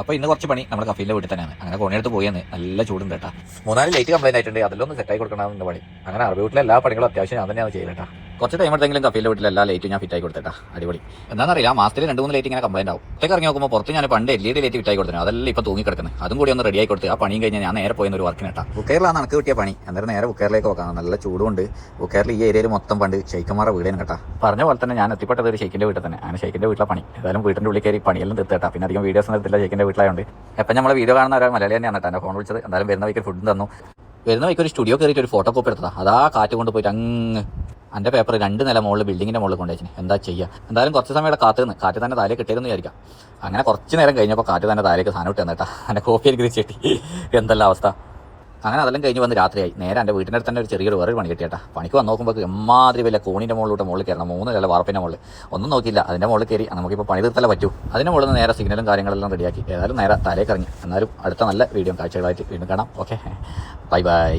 അപ്പോൾ ഇന്ന് കുറച്ച് പണി നമ്മുടെ കഫീലിന്റെ വീട്ടിൽ തന്നെയാണ്. അങ്ങനെ കോണിയെടുത്ത് പോയെന്ന്. നല്ല ചൂടുണ്ട് കേട്ടാ. മൂന്നാൽ ലൈറ്റ് കംപ്ലൈന്റ് ആയിട്ടുണ്ട്. അതിലൊന്ന് സെറ്റായി കൊടുക്കണമെന്ന് പണി. അങ്ങനെ അറബി വീട്ടിലെ എല്ലാ പണികളും അത്യാവശ്യം ഞാൻ തന്നെയാണ് ചെയ്തേട്ടാ കുറച്ച് ടൈം എടുത്തെങ്കിലും കഫീലിന്റെ വീട്ടിൽ എല്ലാ ലൈറ്റും ഞാൻ ഫിറ്റ് ആയി കൊടുത്തേട്ടാ. അടിപൊളി. എന്താണെന്നറിയില്ല മാസത്തിൽ രണ്ട് മൂന്ന് ലൈറ്റ് ഇങ്ങനെ കംപ്ലൈന്റ് ആവും. ഒറ്റയ്ക്ക് ഇറങ്ങി നോക്കുമ്പോൾ പുറത്ത് ഞാൻ പണ്ട് എൽ ഇ ഡി ലൈറ്റ് ഫിറ്റായി കൊടുത്തു അതെല്ലാം ഇപ്പോൾ തൂങ്ങി കിടക്കുന്നത് അതും കൂടി ഒന്ന് റെഡി ആയി കൊടുത്ത് ആ പണിയും കഴിഞ്ഞാൽ ഞാൻ നേരെ പോയെന്ന് ഒരു വർക്കിന് കേട്ടാ. ബുക്കേറിലാണ് എനിക്ക് കിട്ടിയ പണി. അന്നേരം നേരെ ബുക്കേറിലേക്ക് നോക്കാം നല്ല ചൂടുണ്ട് ബുക്കേറിൽ ഈ ഏരിയയിൽ മൊത്തം പണ്ട് ഷെയ്ക്കന്മാരുടെ വീടേനും കേട്ടാ. പറഞ്ഞ പോലെ തന്നെ ഞാൻ എത്തിപ്പെട്ടത് ഒരു ഷെയ്ക്കിന്റെ വീട്ടിൽ തന്നെ. അങ്ങനെ ഷെയ്ക്കിന്റെ വീട്ടിലെ പണി. ഏതായാലും വീടിന്റെ ഉള്ളിൽ കയറി പണിയെല്ലാം തീർത്തേട്ടാ പിന്നെ അധികം വീഡിയോസ് ഒന്നും ഷെയ്ക്കിന്റെ വീട്ടിലായതുകൊണ്ട് എപ്പം നമ്മൾ വീഡിയോ കാണുന്ന ഒരാൾ മലയാളി തന്നെയാണ് കേട്ടോ. ഫോൺ വിളിച്ചത്. എന്തായാലും വരുന്ന വയ്ക്കൊരു ഫുഡ് തന്നു. വരുന്ന വഴിക്ക് ഒരു സ്റ്റുഡിയോ കയറിയിട്ട് ഒരു ഫോട്ടോ കോപ്പി എടുത്തതാ. അതാ കാറ്റ് കൊണ്ട് പോയിട്ട് അങ്ങ് എന്റെ പേപ്പർ രണ്ട് നില മുകളിൽ ബിൽഡിങ്ങിന്റെ മുകളിൽ കൊണ്ടുവച്ചിന്. എന്താ ചെയ്യുക എന്തായാലും കുറച്ച് സമയം ഇവിടെ കാത്തു നിന്ന് കാറ്റ് തന്നെ താഴെ കിട്ടിയതെന്ന് വിചാരിക്കാം. അങ്ങനെ കുറച്ച് നേരം കഴിഞ്ഞപ്പോൾ കാറ്റ് തന്നെ താഴേക്ക് സാധനം ഇട്ട് തന്നിട്ടാ. എന്റെ കോപ്പി എനിക്ക് തിരിച്ചിട്ടി എന്തെല്ലാം അവസ്ഥ. അങ്ങനെ അതെല്ലാം കഴിഞ്ഞ് വന്ന് രാത്രിയായി. നേരെ എന്റെ വീട്ടിന്റെ അടുത്ത് തന്നെ ഒരു ചെറിയൊരു വേറൊരു പണി കിട്ടിയേട്ടാ. പണിക്ക് വന്ന് നോക്കുമ്പോൾ എമ്മാതിരി വലിയ കോണിന്റെ മുകളിലോട്ട് മുകളിൽ കയറണം. മൂന്ന് നില വാർപ്പിന്റെ മുകളിൽ. ഒന്നും നോക്കിയില്ല. അതിന്റെ മുകളിൽ കയറി നമുക്കിപ്പോൾ പണി തീർത്തല്ലേ പറ്റൂ. അതിന്റെ മുകളിൽ നിന്ന് നേരെ സിഗ്നലും കാര്യങ്ങളെല്ലാം റെഡിയാക്കി ഏതായാലും നേരെ തലേ കറങ്ങി. എന്നാലും അടുത്ത നല്ല വീഡിയോ കാഴ്ചകളായിട്ട് വീണ്ടും കാണാം. Okay bye bye